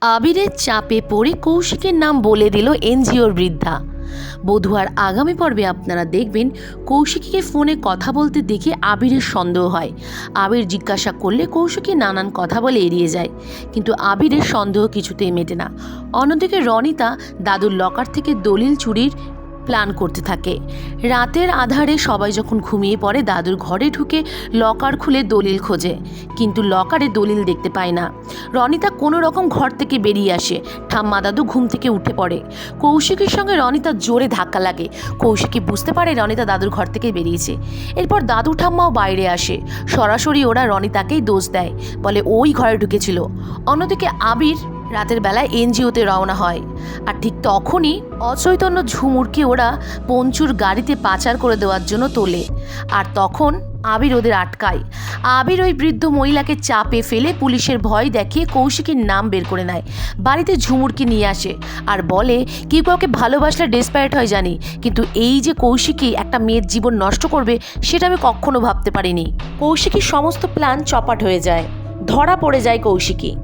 আবিরের চাপে পড়ে কৌশিকের নাম বলে দিল এনজিওর বৃদ্ধা। বধুয়ার আগামী পর্বে আপনারা দেখবেন কৌশিকীকে ফোনে কথা বলতে দেখে আবিরের সন্দেহ হয়। আবির জিজ্ঞাসা করলে কৌশিকী নানান কথা বলে এড়িয়ে যায়। কিন্তু আবিরের সন্দেহ কিছুতেই মেটে না। অন্যদিকে রনিতা দাদুর লকার থেকে দলিল চুরির প্ল্যান করতে থাকে। রাতের আধারে সবাই যখন ঘুমিয়ে পড়ে, দাদুর ঘরে ঢুকে লকার খুলে দলিল খোঁজে। কিন্তু লকারে দলিল দেখতে পায় না। রনিতা কোনো রকম ঘর থেকে বেরিয়ে আসে। ঠাম্মা দাদু ঘুম থেকে উঠে পড়ে। কৌশিকের সঙ্গে রনিতা জোরে ধাক্কা লাগে। কৌশিকী বুঝতে পারে রনিতা দাদুর ঘর থেকে বেরিয়েছে। এরপর দাদু ঠাম্মাও বাইরে আসে। সরাসরি ওরা রনিতাকেই দোষ দেয়। বলে, ওই ঘরে ঢুকেছিল। অন্যদিকে আবির রাতের বেলায় এনজিওতে রওনা হয়। আর ঠিক তখনই অচৈতন্য ঝুমুরকে ওরা পঞ্চুর গাড়িতে পাচার করে দেওয়ার জন্য তোলে। আর তখন আবির ওদের আটকায়। আবির ওই বৃদ্ধ মহিলাকে চাপে ফেলে পুলিশের ভয় দেখিয়ে কৌশিকের নাম বের করে নেয়। বাড়িতে ঝুমুরকে নিয়ে আসে আর বলে, কেউ কাউকে ভালোবাসলে ডেসপারেট হয় জানি, কিন্তু এই যে কৌশিকী একটা মেয়ের জীবন নষ্ট করবে, সেটা আমি কখনো ভাবতে পারিনি। কৌশিকীর সমস্ত প্ল্যান চপাট হয়ে যায়। ধরা পড়ে যায় কৌশিকী